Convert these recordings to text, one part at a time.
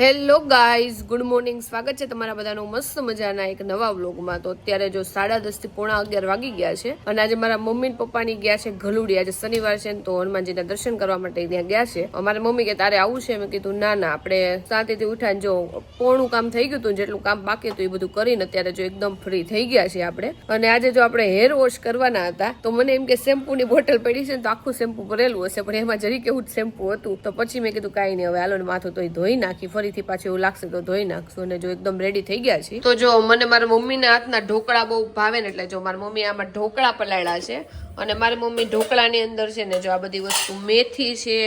Hello guys good morning સ્વાગત છે તમારા બધાનું મસ્ત મજાના એક નવા વ્લોગમાં. તો અત્યારે જો સાડા દસથી પોણા અગિયાર વાગી ગયા છે અને આજે મારા મમ્મી પપ્પાની ગયા છે ઘલુડી. આજે શનિવાર છે તો હનુમાનજીના દર્શન કરવા માટે ત્યાં ગયા છે. અમારા મમ્મી કે તારે આવું છે? મેં કીધું, ના ના, આપણે શાંતિથી ઉઠાને જો પોણું કામ થઈ ગયું હતું જેટલું કામ બાકી હતું એ બધું કરીને અત્યારે જો એકદમ ફ્રી થઈ ગયા છે આપણે. અને આજે જો આપણે હેર વોશ કરવાના હતા, તો મને એમ કે શેમ્પૂની બોટલ પડી છે તો આખું શેમ્પુ ભરેલું હશે. પણ એમાં જરી કેવું જ શેમ્પુ હતું. તો પછી મેં કીધું, કાંઈ નહીં, હવે હાલો માથું તોય ધોઈ નાખી ફરીથી પાછું એવું લાગશે તો ધોઈ નાખશું અને જો એકદમ રેડી થઈ ગયા છે તો જો મને મારા મમ્મીના હાથના ઢોકળા બહુ ભાવે ને એટલે જો મારી મમ્મી આમાં ઢોકળા પલાળ્યા છે અને મારી મમ્મી ઢોકળાની અંદર છે ને જો આ બધી વસ્તુ મેથી છે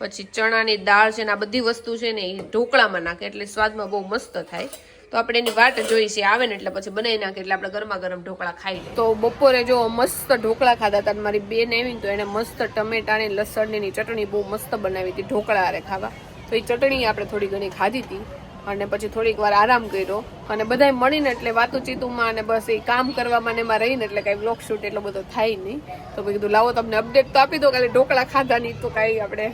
પછી ચણાની દાળ છે ને આ બધી વસ્તુ છે ને એ ઢોકળામાં નાખે એટલે સ્વાદમાં બહુ મસ્ત થાય. તો આપણે એની વાટ જોઈ છે આવે ને એટલે પછી બનાવી નાખે એટલે આપણે ગરમા ગરમ ઢોકળા ખાઈ લઈએ. તો બપોરે જો મસ્ત ઢોકળા ખાધા હતા મારી બેન આવી ને તો એને મસ્ત ટમેટાની લસણની ચટણી બહુ મસ્ત બનાવી હતી ઢોકળા હારે ખાવા. તો એ ચટણી આપણે થોડી ઘણી ખાધી હતી અને પછી થોડીક વાર આરામ કર્યો અને બધાય મળીને એટલે વાતુચીતુમાં અને બસ એ કામ કરવામાં ને એમાં રહીને એટલે કાંઈ બ્લોગ શૂટ એટલો બધો થાય નહીં. તો મેં કીધું લાવો તમને અપડેટ તો આપી દો કાલે ઢોકળા ખાધા નહીં તો કાંઈ આપણે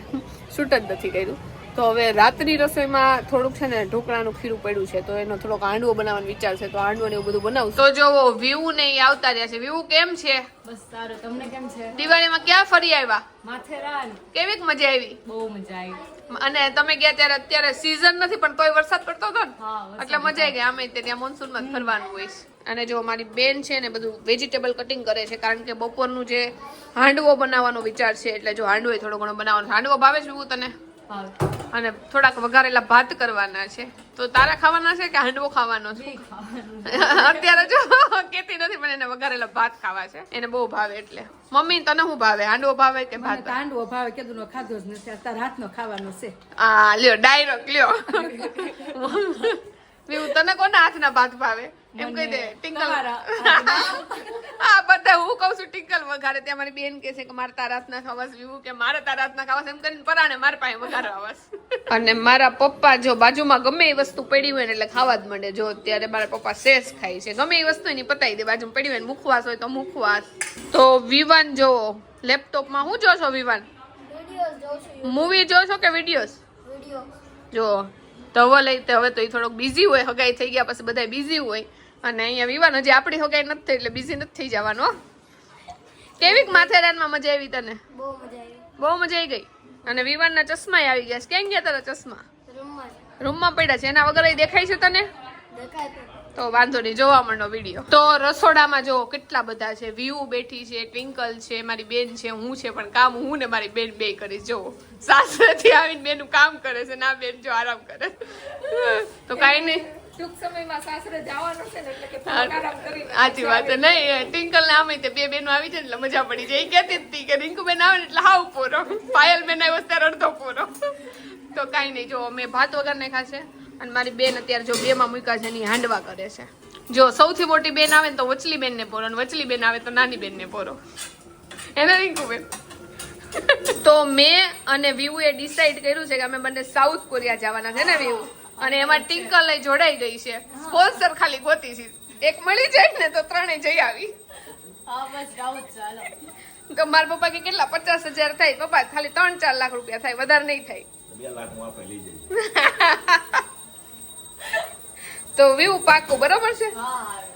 શૂટ જ નથી કર્યું. તો હવે રાત્રિ રસોઈમાં થોડુંક છે ને ઢોકળાનું ખીરું પડ્યું છે તો એનો થોડોક હાંડવો બનાવવાનો વિચાર છે તો હાંડવો ને એવું બધું બનાવું તો જો વ્યૂ ને આવતા રહ્યા છે. વ્યૂ કેમ છે? બસ સારું. તમને કેમ છે? દિવાળીમાં ક્યાં ફરી આવ્યા? માથેરાન કેવી મજા આવી? બહુ મજા આવી. અને તમે ગયા ત્યારે અત્યારે સીઝન નથી પણ તોય વરસાદ પડતો હતો ને. એટલે મજા આવી ગઈ. અમે ત્યાં મોન્સૂનમાં ફરવાનું હોય. અને જો મારી બેન છે ને બધું વેજીટેબલ કટિંગ કરે છે કારણ કે બપોરનું જે હાંડવો બનાવવાનો વિચાર છે એટલે જો હાંડવો થોડો ઘણો બનાવવાનો. હાંડવો ભાવે છે એવું તને? અને થોડાક વઘારેલા ભાત કરવાના છે. તો તારા ખાવાના છે કે હાંડવો ખાવાનો છે? અત્યારે જો કેતી નથી પણ એને વઘારેલા ભાત ખાવા છે. એને બહુ ભાવે એટલે. મમ્મી તને શું ભાવે? હાંડવો ભાવે કે ભાત? હાંડવો ભાવે કીધું નો ખાધો જ નથી. તાર હાથનો ખાવાનો છે. આ લ્યો ડાયરેક્ટ લ્યો. વિવું તને કોના હાથના ભાત ભાવે? એમ કહી દે ટિંકલ. હા આ બધા હું કહું છું ટિંકલ વઘારે. ત્યાં મારી બેન કહે છે કે મારે તારા હાથના ખાવાસ વિવું કે મારે તારા હાથના ખાવાસ એમ કરીને પરાણે મારા પાસે વઘારો આવાસ. અને મારા પપ્પા જો બાજુમાં ગમે એ વસ્તુ પડી હોય ને એટલે ખાવા જ માંડે. જો અત્યારે મારા પપ્પા શેષ ખાય છે. ગમે એ વસ્તુ એની પતાવી દે. બાજુમાં પડી હોય ને મુખવાસ હોય તો મુખવાસ. તો વિવાન જો લેપટોપમાં હું જોશો વિવાન? મૂવી જોશો કે વિડીયોઝ જો ધવો લઈ તે હવે તો એ થોડોક બિઝી હોય હગાઈ થઈ ગયા પછી બધા બિઝી હોય. અને અહીંયા વિવાન હજી આપણી હગાઈ નથી થઈ એટલે બિઝી નથી થઈ જવાનું. કેવીક માથેરાનમાં મજા આવી તને? બહુ મજા આવી. બહુ મજા આવી ગઈ? અને વિવાનના ચશ્મા આવી ગયા છે. કેમ ગયા તારા ચશ્મા? રૂમમાં રૂમમાં પડ્યા છે. એના વગર દેખાય છે તને? દેખાય તો વાંધો નહીં જોવા મળનો વીડિયો તો રસોડામાં જો કેટલા બધા છે. વ્યૂ બેઠી છે ટ્વિંકલ છે મારી બેન છે હું છે પણ કામ હું ને મારી બેન બે કરીશ જો સાસરેથી આવીને બેનું કામ કરે છે ના બેન જો આરામ કરે. તો કાંઈ નહીં. ટૂંક સમયમાં સાસરે જવાનું છે ને એટલે કે સાચી વાત નહીં ટિંકલ ને આમે તે બે બેનો આવી જાય એટલે મજા પડી જાય. એ કહેતી હતી કે રિંકુ બેન આવે એટલે હાવ પૂરો. પાયલ બેન આવ્યો ત્યારે અડધો પૂરો. તો કાંઈ નહીં જો મેં ભાત વગર ને ખાશે અને મારી બેન અત્યારે જો બેમાં મૂક્યા છે એની હાંડવા કરે છે. જો સૌથી મોટી બેન આવે ને તો વચલી બેન ને પોરો અને વચલી બેન આવે તો નાની બેન ને પોરો એને રિંકુ બેન? તો મેં અને વિવુએ ડિસાઈડ કર્યું છે કે અમે બંને સાઉથ કોરિયા જવાના છે ને વિવુ અને એમાં ટિંકલ લઈ જોડાઈ ગઈ છે. સ્પોન્સર ખાલી ગોતી છે. એક મળી જાય ને તો ત્રણે જઈ આવી. હા બસ જાઉં જ ચાલો. તો મારા પપ્પા કે કેટલા? પચાસ હજાર થાય. પપ્પા ખાલી ત્રણ ચાર લાખ રૂપિયા થાય. વધારે નહીં થાય. બે લાખ હું આપે લઈ જઈશ. તો વિવુ પાકું બરોબર છે?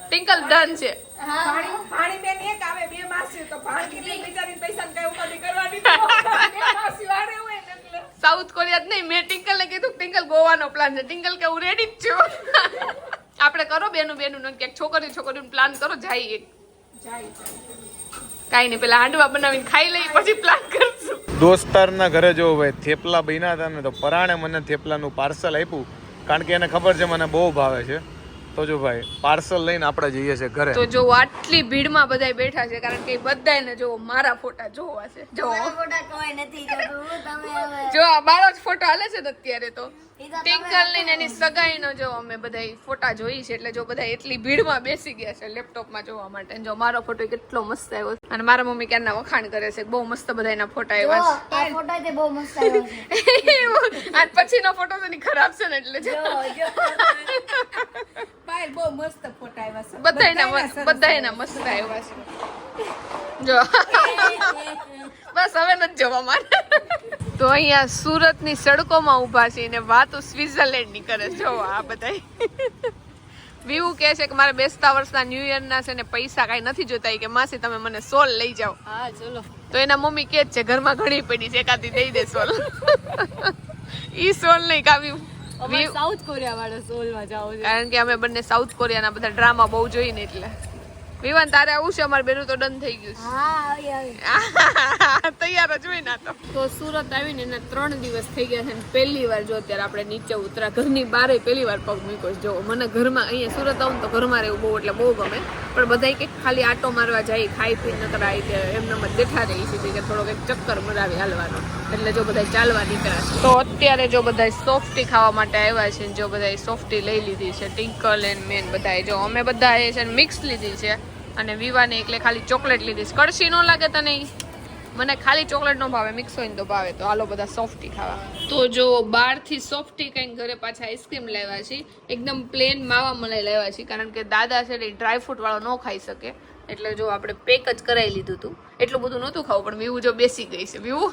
ટિંકલ ડન છે. પાણી પાણી બેન એક આવે બે માસી તો પાણી કેટલી બિચારી પૈસા કઈ ઉપાધિ કરવાની માસી વારે હોય સાઉથ કોરિયા જ નહીં મેં ટિંકલ ને કીધું ટિંકલ ગોવાનો પ્લાન છે. ટિંકલ કે હું રેડી જ છું. આપણે કરો બેનું બેનું ને ક્યાંક છોકરી છોકરીનું પ્લાન કરો જાય એક. જાય કાંઈ નહીં પેલા હાંડવા બનાવીને ખાઈ લઈ પછી પ્લાન કરશું. દોસ્તારના ઘરે જો ભાઈ થેપલા બન્યા હતા ને તો પરાણે મને થેપલાનું પાર્સલ આપ્યું. કારણ કે એને ખબર છે મને બહુ ભાવે છે. તો જો ભાઈ પાર્સલ લઈને આપણે જઈએ છીએ ઘરે. તો જો આટલી ભીડમાં બધાય બેઠા છે કારણ કે બધાને જો મારા ફોટા જોવા છે. જો. ફોટા કોઈ નથી જોતું તમે હવે જો આ મારો જ ફોટો હાલે છે ને અત્યારે તો. ટિંકલ ને એની સગાઈનો જો અમે બધા ફોટા જોઈ છે એટલે જો બધા એટલી ભીડમાં બેસી ગયા છે લેપટોપમાં જોવા માટે. જો મારો ફોટો કેટલો મસ્ત આવ્યો અને મારા મમ્મી ક્યારના વખાણ કરે છે બહુ મસ્ત બધા એના ફોટા આવ્યા આ બહુ મસ્ત છે છે. આજ પછીનો ફોટો તો ખરાબ છે ને એટલે જો. બહુ મસ્ત ફોટા આવ્યા છે. બધાયના બધાયના મસ્ત- સરસ મસ્ત આવ્યા છે. જો. બસ હવે નથી જોવા મારે. તો અહીંયા સુરતની સડકોમાં ઊભા છે ને વાતો સ્વિટરલેન્ડની કરે છે. જો આ બધાય. વિવુ કહે છે કે મારે બેસતા વર્ષના ન્યુ યરના છે ને પૈસા કાંઈ નથી જોતા. કે માસી તમે મને સોલ લઈ જાઓ. હા ચલો. તો એના મમ્મી કે છે ઘરમાં ઘણી પડી છે એકાદી દઈ દે સોલ. ઈ સોલ નહીં કાવ્યું. સાઉથ કોરિયા વાળા સોલમાં જાવ કારણ કે અમે બંને સાઉથ કોરિયાના બધા ડ્રામા બહુ જોઈને એટલે. વિવાન તારે આવું છે? અમારે બેનું તો ડન થઈ ગયું છે. તૈયાર જ હોય ના તો. તો સુરત આવીને એના ત્રણ દિવસ થઈ ગયા છે પહેલી વાર જો અત્યારે આપણે નીચે ઉતરા ઘરની બારે પહેલી વાર પગ મૂક્યો છે. જો મને ઘરમાં અહીંયા સુરત આવું તો ઘરમાં રહેવું બહુ એટલે બહુ ગમે. પણ બધા કે ખાલી આટો મારવા જાય ખાઈ પી નકર આવી કે એમને મત બેઠા રહી છે કે થોડોક એક ચક્કર મરાવી હાલવાનો. એટલે જો બધા ચાલવા નીકળ્યા. તો અત્યારે જો બધા સોફ્ટી ખાવા માટે આવ્યા છે જો બધા સોફ્ટી લઈ લીધી છે. ટિંકલ એન્ડ મેન બધા જો અમે બધા એ છે મિક્સ લીધી છે અને વિવાને એકલે ખાલી ચોકલેટ લીધી છે. કળશી ન લાગે તને? મને ખાલી ચોકલેટ નો ભાવે મિક્સ હોય ને તો ભાવે. તો હાલો બધા સોફ્ટી ખાવા. તો જો બહારથી સોફ્ટી કંઈક ઘરે પાછા આઈસ્ક્રીમ લાવ્યા છે. એકદમ પ્લેન માવા મલાઈ લાવ્યા છે. કારણ કે દાદા છે ને ડ્રાયફ્રૂટ વાળો ન ખાઈ શકે. એટલે જો આપણે પેક જ કરાવી લીધું હતું એટલું બધું નહોતું ખાવું, પણ વિવું જો બેસી ગઈ છે. વિવું?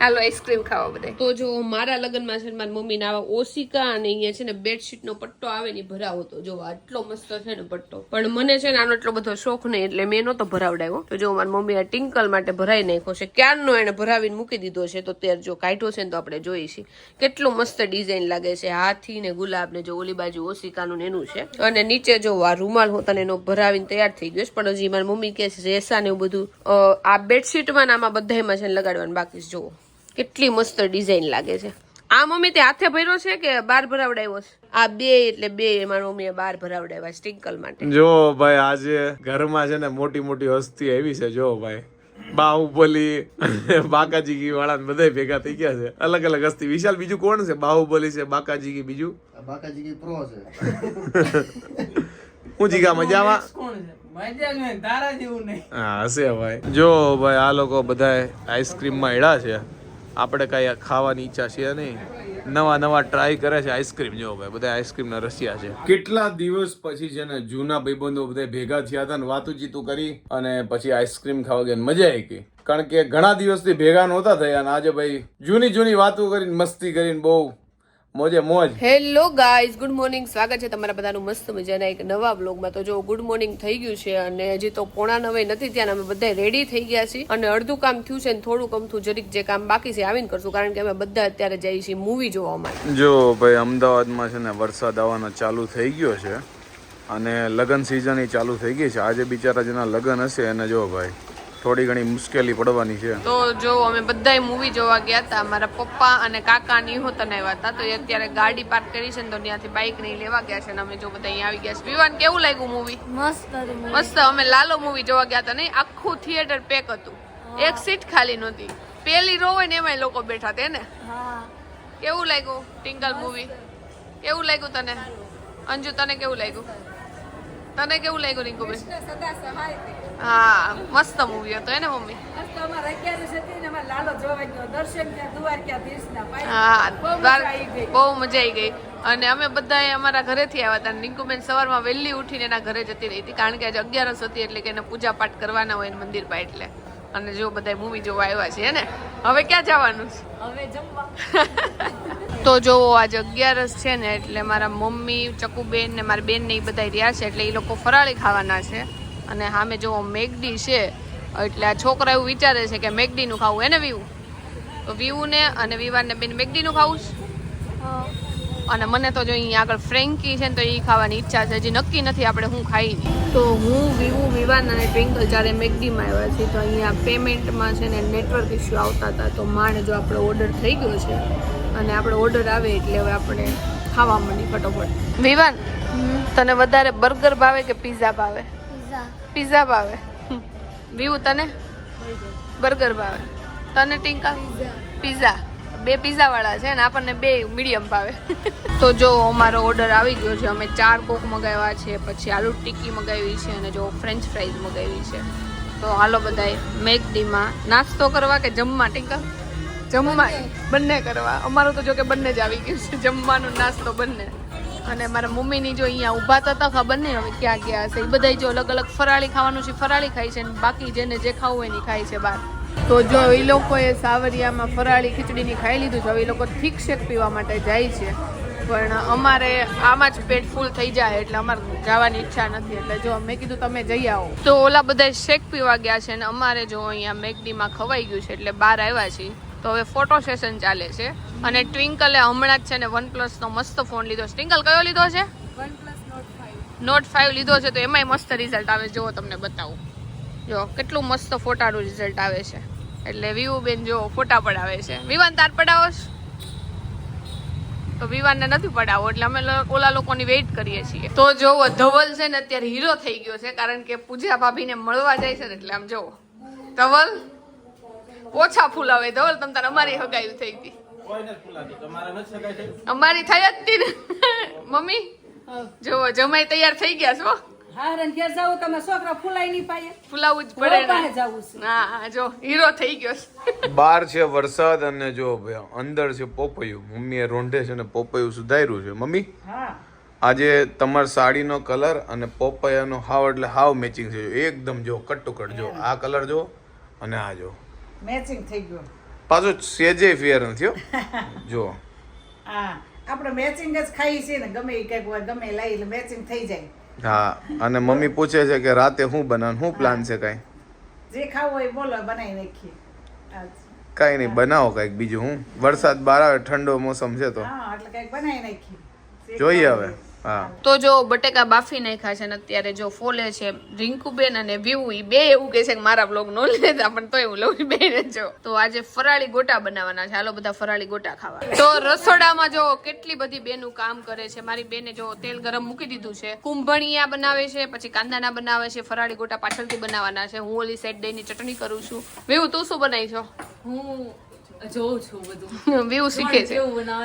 હાલો આઈસ્ક્રીમ ખાવા બધા તો જો મારા લગ્નમાં છે મારી મમ્મીને આવા ઓસિકા અને અહીંયા છે ને બેડશીટ નો પટ્ટો આવે ને ભરાવો તો જો આટલો મસ્ત છે ને પટ્ટો. પણ મને છે ને આનો એટલો બધો શોખ નહીં, એટલે મેં નહોતો ભરાવડાવ્યો. તો જો મારી મમ્મી આ ટિંકલ માટે ભરાઈ નાખ્યો છે. ક્યારનો એને ભરાવીને મૂકી દીધો છે તો ત્યારે જો કાઢ્યો છે ને તો આપણે છીએ કેટલું મસ્ત ડિઝાઇન લાગે છે. હાથી ને ગુલાબ ને જો ઓલી બાજુ ઓસિકાનું ને એનું છે. અને નીચે જો આ રૂમાલ હોતા એનો ભરાવીને તૈયાર થઈ ગયો છે. પણ હજી મારી મમ્મી કે છે રેસા ને એવું બધું આ બેડશીટમાં આમાં બધામાં છે ને લગાડવાનું બાકી જોવો કેટલી મસ્ત ડિઝાઇન લાગે છે. આ મમ્મી તે હાથે ભર્યો છે કે બાર ભરાવડાવ્યો છે? આ બે એટલે બે મારા મમ્મીએ બાર ભરાવડાવ્યા સ્ટિંકલ માટે. જો ભાઈ આજે ઘરમાં છે ને મોટી મોટી હસ્તી આવી છે જો ભાઈ. બાહુબલી બાકાજી કી વાળા બધા ભેગા થઈ ગયા છે. અલગ અલગ હસ્તી. વિશાલ બીજું કોણ છે? બાહુબલી છે બાકાજી કી બીજું? બાકાજી કી પ્રો છે. હું જીગા મજામાં? કોણ છે? મજા જ નહીં તારા જેવું નહીં. હા હશે ભાઈ. જો ભાઈ આ લોકો બધા આઈસ્ક્રીમમાં એડા છે. આપણે કાંઈ ખાવાની ઈચ્છા છે નહીં. નવા નવા ટ્રાય કરે છે આઈસ્ક્રીમ. જો ભાઈ, બધા આઈસ્ક્રીમના રસિયા છે. કેટલા દિવસ પછી છે ને જૂના ભાઈબંધો બધા ભેગા થયા હતા ને વાતું ચીતું કરી અને પછી આઈસ્ક્રીમ ખાવા ગયા મજા આવી ગઈ. કારણ કે ઘણા દિવસથી ભેગા નહોતા થયા અને આજે ભાઈ જૂની જૂની વાતો કરીને મસ્તી કરીને બહુ મોજે મોજ. Hello guys good morning. સ્વાગત છે તમારા બધાનું મસ્ત મજાના એક નવા બ્લોગમાં તો જો ગુડ મોર્નિંગ થઈ ગયું છે અને હજી તો પોણા નવે નથી ત્યાં અમે બધા રેડી થઈ ગયા છીએ. અને અડધું કામ થયું છે ને થોડુંક અમથું જરીક જે કામ બાકી છે આવીને કરશું કારણ કે અમે બધા અત્યારે જઈએ છીએ મૂવી જોવા માટે. જો ભાઈ અમદાવાદમાં છે ને વરસાદ આવવાનો ચાલુ થઈ ગયો છે અને લગ્ન સિઝન ચાલુ થઈ ગઈ છે. આજે બિચારા જેના લગ્ન હશે એને જો ભાઈ થોડી ઘણી મુશ્કેલી પડવાની છે. તો જો અમે બધાય મૂવી જોવા ગયા હતા મારા પપ્પા અને કાકા ની હોતન આવ્યા હતા તો એ અત્યારે ગાડી પાર્ક કરી છે ને તો ત્યાંથી બાઇક નહીં લેવા ગયા છે ને અમે જો બધા અહીંયા આવી ગયા છે. વિવાન કેવું લાગ્યું મૂવી મસ્ત મસ્ત અમે લાલો મૂવી જોવા ગયા હતા નહીં આખું થિયેટર પેક હતું. એક સીટ ખાલી નહોતી. પેલી રો હોય ને એમાંય લોકો બેઠા હતા ને? કેવું લાગ્યું ટિંગલ મૂવી કેવું લાગ્યું તને? અંજુ તને કેવું લાગ્યું? તને કેવું લાગ્યું રિંકુબેન? હા મસ્ત મૂવી હતો એને મમ્મી? હા બહુ મજા આવી ગઈ. અને અમે બધા અમારા ઘરેથી આવ્યા હતા. રિંકુબેન સવારમાં વહેલી ઉઠીને એના ઘરે જતી રહી હતી. કારણ કે આજે અગિયારસ હતી એટલે કે એને પૂજા પાઠ કરવાના હોય ને મંદિર પાસે એટલે. અને જો બધા મૂવી જોવા આવ્યા છે ને? હવે ક્યાં જવાનું છે? હવે જમવા. તો જો આજે અગિયારસ છે ને એટલે મારા મમ્મી ચકુબેન ને મારી બેન ને એ બધા રહ્યા છે એટલે એ લોકો ફરાળી ખાવાના છે. અને સામે જો મેગડી છે એટલે આ છોકરા એવું વિચારે છે કે મેગડીનું ખાવું એને વીવું તો વીવું ને અને વિવાને બેન મેગડીનું ખાવું છે? અને મને તો જો અહીંયા આગળ ફ્રેન્કી છે ને તો એ ખાવાની ઈચ્છા છે હજી નક્કી નથી આપણે હું ખાઈ. તો હું વિવું વિવાન અને ટ્વિંકલ જ્યારે મેગડીમાં આવ્યા છીએ તો અહીંયા પેમેન્ટમાં છે ને નેટવર્ક ઇસ્યુ આવતા હતા તો માણે જો આપણો ઓર્ડર થઈ ગયો છે અને આપણો ઓર્ડર આવે એટલે હવે આપણે ખાવા મળી ફટોફટ. વિવાન તને વધારે બર્ગર ભાવે કે પીઝા ભાવે? પીઝા ભાવે. વિવુ તને? બર્ગર ભાવે. તને ટીંકા? પીઝા બે પીઝા વાળા છે ને આપણને બે મીડિયમ ભાવે. તો જો અમારો ઓર્ડર આવી ગયો છે. અમે ચાર કોક મગાવ્યા છે પછી આલુ ટિક્કી મગાવી છે અને જો ફ્રેન્ચ ફ્રાઈઝ મગાવી છે. તો હાલો બધાય મેકડીમાં નાસ્તો કરવા કે જમવા ટિંકા? જમવા બંને કરવા. અમારું તો જો કે બંને જ આવી ગયું છે. જમવાનું નાસ્તો બંને. અને મારા મમ્મીની જો અહીંયા ઊભા તો હતા બંને હવે ક્યાં ગયા હશે? એ બધા જો અલગ અલગ ફરાળી ખાવાનું છે, ફરાળી ખાય છે અને બાકી જેને જે ખાવું હોય એની ખાય છે બહાર. તો જો એ લોકોએ સાવરિયામાં ફરાળી ખીચડીની ખાઈ લીધું છે, હવે એ લોકો થીક શેક પીવા માટે જાય છે. પણ અમારે આમાં જ પેટ ફૂલ થઈ જાય એટલે અમારે જવાની ઈચ્છા નથી. એટલે જો મેં કીધું તમે જઈ આવો. તો ઓલા બધા શેક પીવા ગયા છે અને અમારે જો અહીંયા મેકડીમાં ખવાઈ ગયું છે એટલે બહાર આવ્યા છીએ. તો હવે ફોટો સેશન ચાલે છે. અને ટ્વિંકલે હમણાં જ છે ને વન પ્લસનો મસ્ત ફોન લીધો છે. ટ્વિંકલ કયો લીધો છે? નોટ ફાઈવ લીધો છે તો એમાંય મસ્ત રિઝલ્ટ આવે. છે જો તમને બતાવું. જો કેટલું મસ્ત ફોટાનું રિઝલ્ટ આવે છે. એટલે વિવુ બેન જો ફોટા પડાવે છે. વિવાન તાર પડાવો તો વિવાનને નથી પડાવો એટલે અમે ઓલા લોકોની વેઇટ કરીએ છીએ. તો જોવો ધવલ છે ને અત્યારે હીરો થઈ ગયો છે કારણ કે પૂજા ભાભીને મળવા જાય છે ને એટલે આમ જોવો. ધવલ? ઓછા ફૂલાવે ધવલ તમ તાર અમારી હગાયું થઈ હતી અમારી થઈ જ હતી ને. મમ્મી જોવો જમાઈ તૈયાર થઈ ગયા છો? જાવું છે. હા હા, જો હીરો થઈ ગયો બહાર છે વરસાદ અને જો અંદર છે પોપૈયું. મમ્મીએ રોંઢે છે અને પોપૈયું સુધાર્યું છે. મમ્મી આજે તમાર સાડીનો કલર અને પોપૈયાનો હાવ એટલે હાવ મેચિંગ છે. એકદમ જો કટ ટુ કટ જો. આ કલર જો અને આ જો. મેચિંગ થઈ ગયું. પાછો સેજે ફેર નથી હો જો હા આપણે મેચિંગ જ ખાઈ છીએ ને ગમે એ કંઈક હોય ગમે લઈ એટલે મેચિંગ થઈ જાય. હા અને મમ્મી પૂછે છે કે રાતે શું બનાવ શું પ્લાન છે કાંઈ? જે ખાવું હોય બોલો બનાવી નાખીએ. કાંઈ નહીં બનાવો કાંઈક બીજું હું? વરસાદ બહાર આવે ઠંડો મોસમ છે તો. હા એટલે કંઈક બનાવી નાખીએ. જોઈએ હવે. તો જો બટેકા બાફી નાખ્યા છે ને અત્યારે જો ફોલે છે રિંકુબેન અને વ્યુ એ બે એવું કે છે કે મારા બ્લોગ નો લેતા પણ તોય હું લઉં બે જો. તો આજે ફરાળી ગોટા બનાવવાના છે. હાલો બધા ફરાળી ગોટા ખાવા. તો રસોડામાં જો કેટલી બધી બેનું કામ કરે છે. મારી બેને જો તેલ ગરમ મૂકી દીધું છે. કુંભણિયા બનાવે છે પછી કાંદાના બનાવે છે. ફરાળી ગોટા પાછળથી બનાવવાના છે. હું ઓલી સાઈડ દહીંની ચટણી કરું છું. વ્યુ તું શું બનાવી છો હું જોઉં છું બધું. વેવું શીખે છે?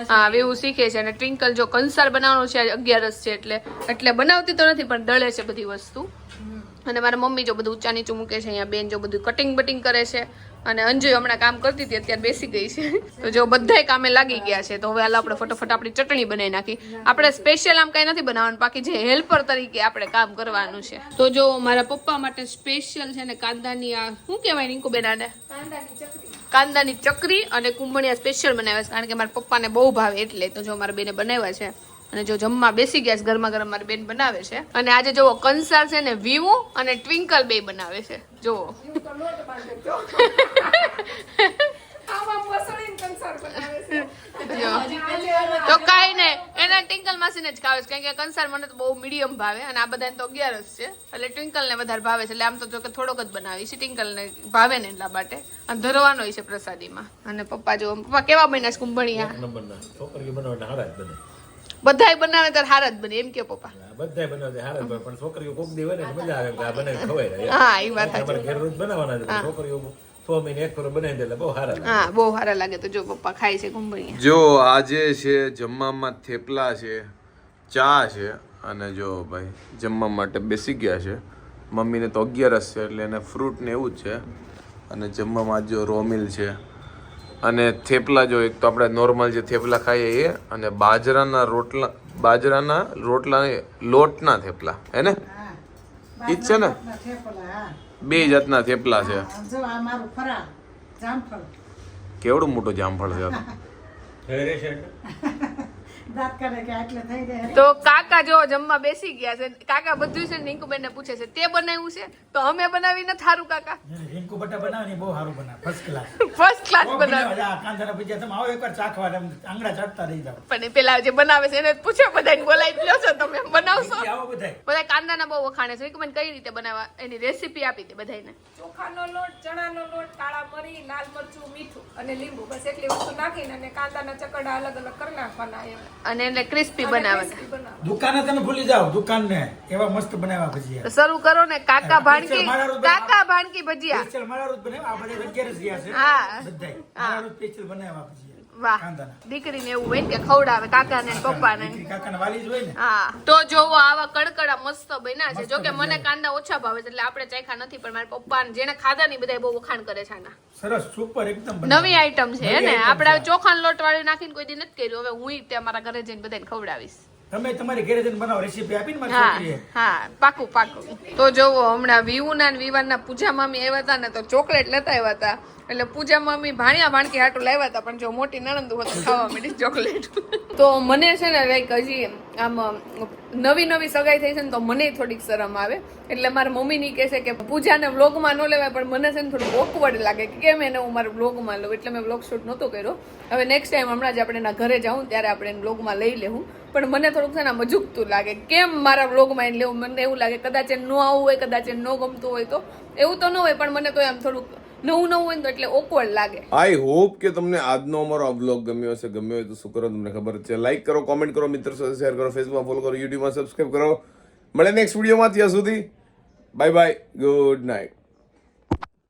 હા વેવું શીખે છે. અને ટ્વિંકલ જો કંસાર બનાવવાનો છે અગિયારસ છે એટલે એટલે બનાવતી તો નથી પણ દળે છે બધી વસ્તુ. અને મારા મમ્મી જો બધું ઊંચા નીચું મૂકે છે અહીંયા બેન જો બધું કટિંગ બટિંગ કરે છે અને અંજુ હમણાં કામ કરતી હતી, અત્યારે બેસી ગઈ છે. તો જો બધાય કામે લાગી ગયા છે, તો હવે હાલ આપણે ફટાફટ આપણી ચટણી બનાવી નાખી. આપણે સ્પેશિયલ આમ કઈ નથી બનાવવાનું, બાકી જે હેલ્પર તરીકે આપણે કામ કરવાનું છે. તો જો મારા પપ્પા માટે સ્પેશિયલ છે ને કાંદાની આ, શું કહેવાય રિંકુબેન બેનાને કાંદાની ચકરી અને કુંભણિયા સ્પેશિયલ બનાવ્યા છે, કારણ કે મારા પપ્પાને બહુ ભાવે એટલે તો જો મારા બેને બનાવ્યા છે. અને જો જમવા બેસી ગયા છે ગરમા ગરમ મારી બેન બનાવે છે. અને આજે જુઓ કંસાર છે ને વીવો અને ટ્વિંકલ બે બનાવે છે. જુઓ. તો કાંઈ નહીં એના ટ્વિંકલ માસીને જ ખાવે છે કારણ કે કંસાર મને તો બહુ મીડિયમ ભાવે અને આ બધાને તો અગિયાર જ છે. એટલે ટ્વિંકલ ને વધારે ભાવે છે એટલે આમ તો જો કે થોડોક જ બનાવી છે ટ્વિંકલ ને ભાવે ને એટલા માટે. અને ધરવાનો છે પ્રસાદીમાં. અને પપ્પા જો પપ્પા કેવા બન્યા છે કુંભણિયા? બધાય બનાવે ત્યારે હારા જ બને એમ કે પપ્પા. બધાય બનાવે હારા જ બને પણ છોકરીઓ કોક દી હોય ને મજા આવે આ બનાવી ખવાય રહે હા એ વાત અમારે સાચી. ઘર રોજ બનાવવાના છે છોકરીઓ છ મહિને એક ફરો બનાવી દે બહુ હારા હા બહુ હારા લાગે તો જો પપ્પા ખાય છે જો આજે છે જમવામાં થેપલા છે ચા છે અને જો ભાઈ જમવા માટે બેસી ગયા છે. મમ્મીને તો અગિયારસ છે એટલે એને ફ્રૂટ ને એવું જ છે. અને જમવામાં જો રોમિલ છે. અને થેપલા જો એક તો આપણે નોર્મલ જે થેપલા ખાઈએ એ અને બાજરાના રોટલા બાજરાના રોટલા લોટના થેપલા. હે ને? ઈ જ છે ને? બે જાતના થેપલા છે. કેવડું મોટું જામફળ છે તો. કાકા જો જમવા બેસી ગયા છે કાકા બધું છે નિંકુબેન ને પૂછે છે તે બનાવ્યું છે? તો અમે બનાવી નથી સારું કાકા? રિંકુ બટા બનાવે બહુ સારું બનાવે ફર્સ્ટ ક્લાસ ફર્સ્ટ ક્લાસ બનાવે. કાંદાના ભજીયા તમે આવો એકવાર ચાખવા એમ આંગળા ચાટતા રહી જાવ પણ એ પેલા જે બનાવે છે એને પૂછો બધાને બોલાવી લ્યો છો તમે બનાવશો? બધા કાંદાના બહુ વખાણે છે. નિંકુબેન કઈ રીતે બનાવવા? એની રેસીપી આપી દે બધાને ચોખાનો લોટ ચણાનો લોટ કાળા મરી લાલ મરચું મીઠું અને લીંબુ બસ એટલી વસ્તુ નાખીને અને કાંદાના ચકડા અલગ અલગ કરી નાખવાના એમ. અને એને ક્રિસ્પી બનાવવાના. દુકાને તમે ભૂલી જાઓ દુકાનને. એવા મસ્ત બનાવ્યા ભજીયા. શરૂ કરો ને કાકા ભાણકી કાકા ભાણકી ભજીયા. સ્પેશિયલ મારા રોજ બનાવ્યા આ બધા અગિયાર જ ગયા છે. હા. બધાય. મારા રોજ સ્પેશિયલ બનાવ્યા ભજીયા. વાહ દીકરીને એવું હોય કે ખવડાવે કાકાને ને પપ્પાને દીકરી વાલી જ હોય ને. હા. તો જોવો આવા કડકડા મસ્ત બન્યા છે. જો કે મને કાંદા ઓછા ભાવે છે એટલે આપણે ચાખ્યા નથી પણ મારા પપ્પા જેને ખાધા ની બધા બહુ વખાણ કરે છે આના. સરસ સુપર એકદમ નવી આઈટમ છે ને? આપણે. ચોખાનો લોટ વાળી નાખીને કોઈ દી નથી કર્યું. હવે હું તે મારા ઘરે જઈને બધાને ખવડાવીશ. તમે તમારી ઘરે જઈને બનાવો રેસીપી આપીને મારી છોકરીએ. હા પાકું પાકું. તો જોવો હમણાં વિવુના ને વિવાનના પૂજા મામી આવ્યા હતા ને તો ચોકલેટ લેતા આવ્યા હતા. એટલે પૂજા મામી ભાણિયા ભાણકી હાટું લાવ્યા હતા પણ જો મોટી નણંદ હોય ખાવા માંડી ચોકલેટ. તો મને છે ને લાઈક હજી આમ નવી નવી સગાઈ થઈ છે ને તો મને થોડીક શરમ આવે. એટલે મારા મમ્મીની કહે છે કે પૂજાને વ્લોગમાં ન લેવાય પણ મને છે ને થોડું ઓકવર્ડ લાગે કે કેમ એને હું મારા વ્લોગમાં લઉં? એટલે મેં વ્લોગ શૂટ નહોતો કર્યો. હવે નેક્સ્ટ ટાઈમ હમણાં જ આપણે એના ઘરે જાઉં ત્યારે આપણે એને વ્લોગમાં લઈ લેવું. પણ મને થોડુંક છે ને મજુકતું લાગે. કેમ મારા વ્લોગમાં એને લેવું મને એવું લાગે, કદાચ એ ન આવવું હોય, કદાચ એ ન ગમતું હોય તો. એવું તો ન હોય, પણ મને તો એમ થોડુંક નવું નવું હોય તો એટલે ઓકવર્ડ લાગે. આઈ હોપ કે તમને આજનો અમારો આ બ્લોગ ગમ્યો હશે. ગમ્યો હોય તો શું કરો તમને ખબર છે? લાઈક કરો કોમેન્ટ કરો, મિત્રો સાથે શેર કરો ફેસબુકમાં ફોલો કરો યુટ્યુબમાં સબસ્ક્રાઈબ કરો. મળે નેક્સ્ટ વિડીયોમાં ત્યાં સુધી. Bye bye good night